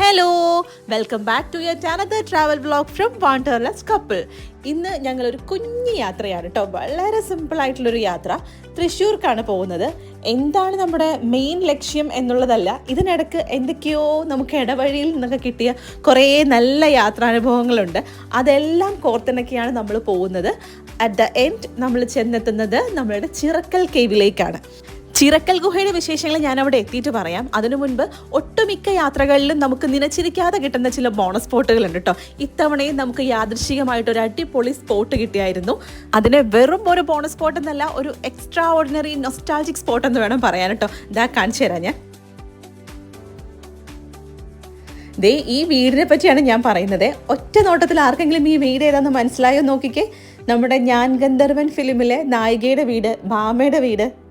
Hello welcome back to your another travel blog from Wanderless couple ഇന്ന് ഞങ്ങളൊരു കുഞ്ഞു യാത്രയാണ് കേട്ടോ വളരെ സിമ്പിൾ ആയിട്ടുള്ളൊരു യാത്ര. തൃശ്ശൂർക്കാണ് പോകുന്നത്. എന്താണ് നമ്മുടെ മെയിൻ ലക്ഷ്യം എന്നുള്ളതല്ല ഇതിനിടക്ക് എന്തൊക്കെയോ നമുക്ക് ഇടവഴിയിൽ നിന്നൊക്കെ കിട്ടിയ കുറേ നല്ല യാത്രാനുഭവങ്ങളുണ്ട്. അതെല്ലാം കോർത്തിണക്കിയാണ് നമ്മൾ പോകുന്നത്. അറ്റ് ദ എൻഡ് നമ്മൾ ചെന്നെത്തുന്നത് നമ്മളുടെ ചിറക്കൽ കേവിലേക്കാണ് ചിറക്കൽ ഗുഹയുടെ വിശേഷങ്ങൾ ഞാൻ അവിടെ എത്തിയിട്ട് പറയാം. അതിനു മുൻപ് ഒട്ടുമിക്ക യാത്രകളിലും നമുക്ക് നിനച്ചിരിക്കാതെ കിട്ടുന്ന ചില ബോണസ് സ്പോട്ടുകൾ ഉണ്ട് കേട്ടോ ഇത്തവണയും നമുക്ക് യാദൃശികമായിട്ട് ഒരു അടിപൊളി സ്പോട്ട് കിട്ടിയായിരുന്നു. അതിന് വെറും ഒരു ബോണസ് സ്പോട്ട് എന്നല്ല ഒരു എക്സ്ട്രാ ഓർഡിനറി നൊസ്റ്റാൾജിക് സ്പോട്ട് എന്ന് വേണം പറയാൻ കേട്ടോ ഇതാ കാണിച്ചു തരാം ഞാൻ. ദേ ഈ വീടിനെ പറ്റിയാണ് ഞാൻ പറയുന്നത്. ഒറ്റ നോട്ടത്തിൽ ആർക്കെങ്കിലും ഈ വീട് ഏതാണെന്ന് മനസ്സിലായോ? നോക്കിക്കേ. നമ്മുടെ ഞാൻ ഗന്ധർവൻ ഫിലിമിലെ നായികയുടെ വീട് ഭാമയുടെ വീട്.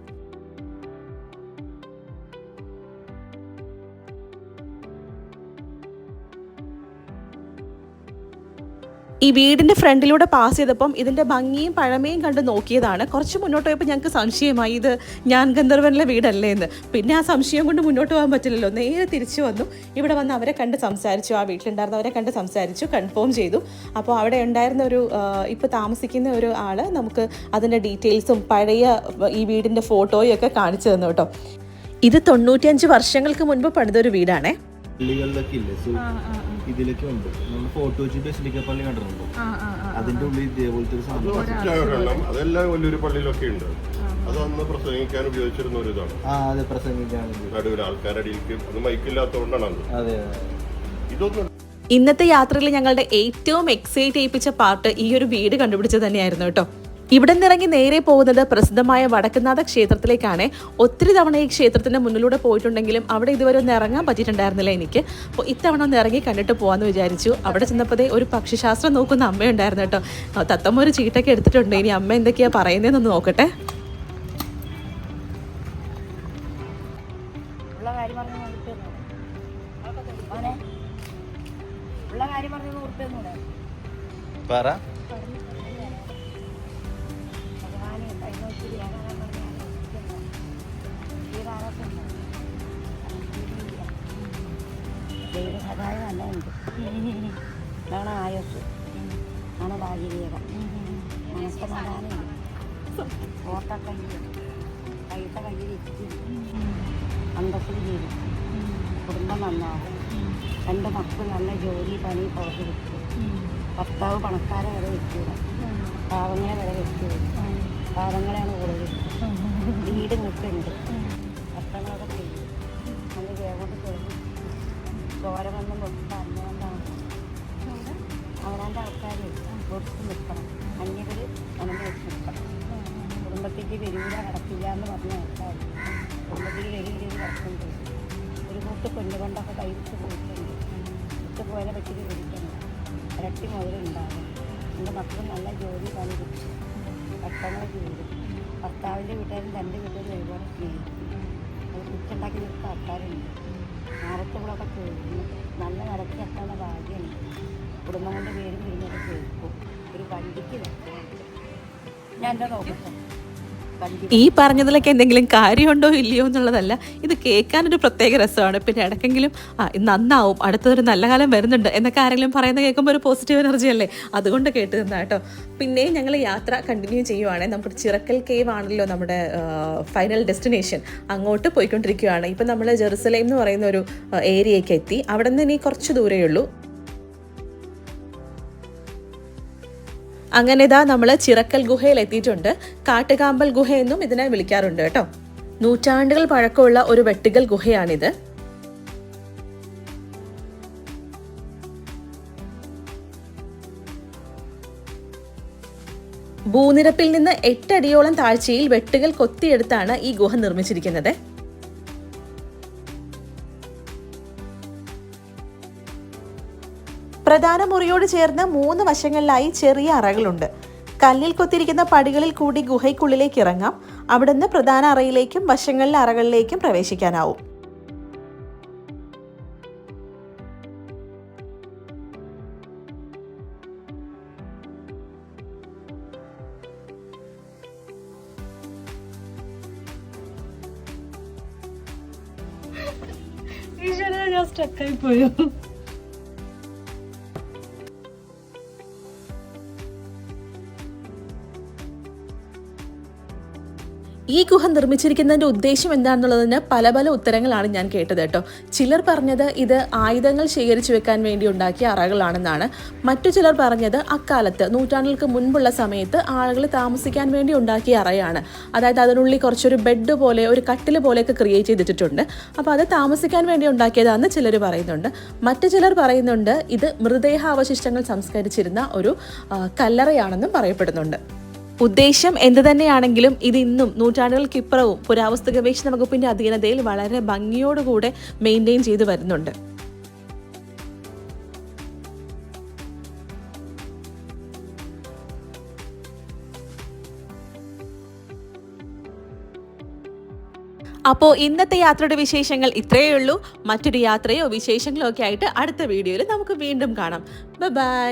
ഈ വീടിന്റെ ഫ്രണ്ടിലൂടെ പാസ് ചെയ്തപ്പം ഇതിന്റെ ഭംഗിയും പഴമയും കണ്ട് നോക്കിയതാണ്. കുറച്ച് മുന്നോട്ട് പോയപ്പോൾ ഞങ്ങൾക്ക് സംശയമായി ഇത് ഞാൻ ഗന്ധർവനിലെ വീടല്ലേ എന്ന്. പിന്നെ ആ സംശയം കൊണ്ട് മുന്നോട്ട് പോകാൻ പറ്റില്ലല്ലോ. നേരെ തിരിച്ചു വന്നു. ഇവിടെ വന്ന് അവരെ കണ്ട് സംസാരിച്ചു. ആ വീട്ടിലുണ്ടായിരുന്നവരെ കണ്ട് സംസാരിച്ചു കൺഫേം ചെയ്തു. അപ്പോൾ അവിടെ ഉണ്ടായിരുന്ന ഒരു ഇപ്പോൾ താമസിക്കുന്ന ഒരു ആൾ നമുക്ക് അതിന്റെ ഡീറ്റെയിൽസും പഴയ ഈ വീടിന്റെ ഫോട്ടോയും ഒക്കെ കാണിച്ചു തന്നു കേട്ടോ. ഇത് തൊണ്ണൂറ്റിയഞ്ച് വർഷങ്ങൾക്ക് മുൻപ് പണിതൊരു വീടാണേ. ഇല്ലേ? ഇതിലൊക്കെ ഉണ്ട് നമ്മൾ ഫോട്ടോ വെച്ച് ബെസിലിക്ക പള്ളി കണ്ടിട്ടുണ്ടോ അതിന്റെ ഉള്ളിൽ ഇതേപോലത്തെ ഒരു സാധനം അതെല്ലാം വലിയൊരു പള്ളിയിലൊക്കെ ഉണ്ട്. അത് അന്ന് പ്രസംഗിക്കാൻ ഉപയോഗിച്ചിരുന്ന ഒരു ഇതാണ്. അതെ പ്രസംഗിക്കാൻ നടുവിൽ ആൾക്കാരുടെ അടിയിലേക്ക് അത് മൈക്കില്ലാത്തതുകൊണ്ടാണ് അതെ. അതെ ഇതൊന്നും ഇന്നത്തെ യാത്രയിൽ ഞങ്ങളുടെ ഏറ്റവും എക്സൈറ്റ് ചെയ്യിപ്പിച്ച പാർട്ട് ഈ ഒരു വീട് കണ്ടുപിടിച്ചത് തന്നെയായിരുന്നു കേട്ടോ. ഇവിടെ നിന്നിറങ്ങി നേരെ പോകുന്നത് പ്രസിദ്ധമായ വടക്കുന്നാഥ ക്ഷേത്രത്തിലേക്കാണ്. ഒത്തിരി തവണ ഈ ക്ഷേത്രത്തിന്റെ മുന്നിലൂടെ പോയിട്ടുണ്ടെങ്കിലും അവിടെ ഇതുവരെ ഒന്ന് ഇറങ്ങാൻ പറ്റിയിട്ടുണ്ടായിരുന്നില്ല എനിക്ക്. അപ്പോൾ ഇത്തവണ ഒന്ന് ഇറങ്ങി കണ്ടിട്ട് പോകാമെന്ന് വിചാരിച്ചു. അവിടെ ചെന്നപ്പോഴേ ഒരു പക്ഷിശാസ്ത്രം നോക്കുന്ന അമ്മയുണ്ടായിരുന്നു കേട്ടോ. തത്തമ്മ ഒരു ചീട്ടൊക്കെ എടുത്തിട്ടുണ്ട്. ഇനി അമ്മ എന്തൊക്കെയാ പറയുന്നതെന്നൊന്ന് നോക്കട്ടെ. ഉള്ള ദൈവ സഹായം നല്ല ഉണ്ട് ഇതാണ് ആയുസ് ആണ് ഭാഗ്യരീയത മനസ്സമാധാനമുണ്ട് ഓട്ട കയ്യിൽ കൈത്ത കയ്യിൽ ഇരിക്കും അന്തസ്സിൽ ജീവിക്കും കുടുംബം നന്നാകും രണ്ട് മക്കൾ നല്ല ജോലി പണി പുറത്ത് കിട്ടും ഭർത്താവ് പണക്കാരെ വരെ വെക്കൂല പാവങ്ങളെ വരെ വെക്കൂല പാവങ്ങളെയാണ് കൂടുതൽ വീട് നിൽക്കുന്നുണ്ട് ചോരമൊന്നും വെച്ച് അറിഞ്ഞുകൊണ്ടാണ് അവരാന്റെ ആൾക്കാർ ഒത്തു നിൽക്കണം. അന്യവർ ഉണങ്ങി വെച്ച് നിൽക്കണം. കുടുംബത്തേക്ക് വരൂല കടക്കില്ല എന്ന് പറഞ്ഞ ആൾക്കാർ കുടുംബത്തിൽ വരില്ല കിടക്കുന്നുണ്ട് ഒരു കൂട്ട് പെണ്ണുകൊണ്ടൊക്കെ കൈവിട്ട് പോയിട്ടുണ്ട്. വിട്ട് പോയാലെ പറ്റി വിളിക്കണം ഇരട്ടി മുതലുണ്ടാകും എന്റെ മക്കൾ നല്ല ജോലി പണി കിട്ടും ഭർത്താവിനെ ജീവിതം ഭർത്താവിന്റെ വീട്ടുകാരും രണ്ട് വീട്ടുകാരും ഒരുപാട് സ്നേഹിക്കും അത് കുറ്റുണ്ടാക്കി നിൽക്കുന്ന ആൾക്കാരുണ്ട്. ആരത്തുകളൊക്കെ കേൾക്കും നല്ല നിരത്തി എത്താനുള്ള ഭാഗ്യമുണ്ട് കുടുംബം കൊണ്ട് പേരും ഇരുന്നൊക്കെ കേൾക്കും. ഒരു വണ്ടിക്ക് വെക്കാൻ ഞാൻ എന്താ നോക്കട്ടെ? ഈ പറഞ്ഞതിലൊക്കെ എന്തെങ്കിലും കാര്യമുണ്ടോ ഇല്ലയോ എന്നുള്ളതല്ല. ഇത് കേൾക്കാനൊരു പ്രത്യേക രസമാണ്. പിന്നെ ഇടയ്ക്കെങ്കിലും ആ നന്നാവും. അടുത്തൊരു നല്ല കാലം വരുന്നുണ്ട് എന്നൊക്കെ ആരെങ്കിലും പറയുന്നത് കേൾക്കുമ്പോൾ ഒരു പോസിറ്റീവ് എനർജി അല്ലേ? അതുകൊണ്ട് കേട്ട് നിന്നാ കേട്ടോ. പിന്നെ ഞങ്ങൾ യാത്ര കണ്ടിന്യൂ ചെയ്യുവാണെങ്കിൽ നമുക്ക് ചിറക്കൽ കേവ് ആണല്ലോ നമ്മുടെ ഫൈനൽ ഡെസ്റ്റിനേഷൻ അങ്ങോട്ട് പോയിക്കൊണ്ടിരിക്കുകയാണ്. ഇപ്പം നമ്മൾ ജെറുസലേം എന്ന് പറയുന്ന ഒരു ഏരിയയ്ക്ക് എത്തി. അവിടെ നിന്ന് ഇനി കുറച്ച് ദൂരമേ ഉള്ളൂ അങ്ങനെ ഇതാ നമ്മൾ ചിറക്കൽ ഗുഹയിൽ എത്തിയിട്ടുണ്ട് കാട്ടുകാമ്പൽ ഗുഹ എന്നും ഇതിനെ വിളിക്കാറുണ്ട് കേട്ടോ. നൂറ്റാണ്ടുകൾ പഴക്കമുള്ള ഒരു വെട്ടുകൽ ഗുഹയാണിത്. ഭൂനിരപ്പിൽ നിന്ന് എട്ടടിയോളം താഴ്ചയിൽ വെട്ടുകൾ കൊത്തിയെടുത്താണ് ഈ ഗുഹ നിർമ്മിച്ചിരിക്കുന്നത്. പ്രധാന മുറിയോട് ചേർന്ന് മൂന്ന് വശങ്ങളിലായി ചെറിയ അറകളുണ്ട്. കല്ലിൽ കൊത്തിരിക്കുന്ന പടികളിൽ കൂടി ഗുഹയ്ക്കുള്ളിലേക്ക് ഇറങ്ങാം. അവിടുന്ന് പ്രധാന അറയിലേക്കും വശങ്ങളിലെ അറകളിലേക്കും പ്രവേശിക്കാനാവും. സ്റ്റക്കായി പോയോ. ഈ ഗുഹ നിർമ്മിച്ചിരിക്കുന്നതിന്റെ ഉദ്ദേശം എന്താണെന്നുള്ളതിന് പല പല ഉത്തരങ്ങളാണ് ഞാൻ കേട്ടത് കേട്ടോ. ചിലർ പറഞ്ഞത് ഇത് ആയുധങ്ങൾ ശേഖരിച്ചു വെക്കാൻ വേണ്ടി ഉണ്ടാക്കിയ അറകളാണെന്നാണ്. മറ്റു ചിലർ പറഞ്ഞത് അക്കാലത്ത് നൂറ്റാണ്ടുകൾക്ക് മുൻപുള്ള സമയത്ത് ആളുകൾ താമസിക്കാൻ വേണ്ടി ഉണ്ടാക്കിയ അറയാണ്. അതായത് അതിനുള്ളിൽ കുറച്ചൊരു ബെഡ് പോലെ ഒരു കട്ടിൽ പോലെയൊക്കെ ക്രിയേറ്റ് ചെയ്തിട്ടുണ്ട് അപ്പോൾ അത് താമസിക്കാൻ വേണ്ടി ഉണ്ടാക്കിയതാണെന്ന് ചിലർ പറയുന്നുണ്ട്. മറ്റു ചിലർ പറയുന്നുണ്ട് ഇത് മൃതദേഹാവശിഷ്ടങ്ങൾ സംസ്കരിച്ചിരുന്ന ഒരു കല്ലറയാണെന്നും പറയപ്പെടുന്നുണ്ട്. ഉദ്ദേശം എന്ത് തന്നെയാണെങ്കിലും ഇത് ഇന്നും നൂറ്റാണ്ടുകൾക്കിപ്പുറവും പുരാവസ്തു ഗവേഷണ വകുപ്പിന്റെ അധീനതയിൽ വളരെ ഭംഗിയോടുകൂടെ മെയിന്റെയിൻ ചെയ്തു വരുന്നുണ്ട്. അപ്പോൾ ഇന്നത്തെ യാത്രയുടെ വിശേഷങ്ങൾ ഇത്രയേ ഉള്ളൂ. മറ്റൊരു യാത്രയോ വിശേഷങ്ങളോ ഒക്കെ ആയിട്ട് അടുത്ത വീഡിയോയിൽ നമുക്ക് വീണ്ടും കാണാം. ബൈ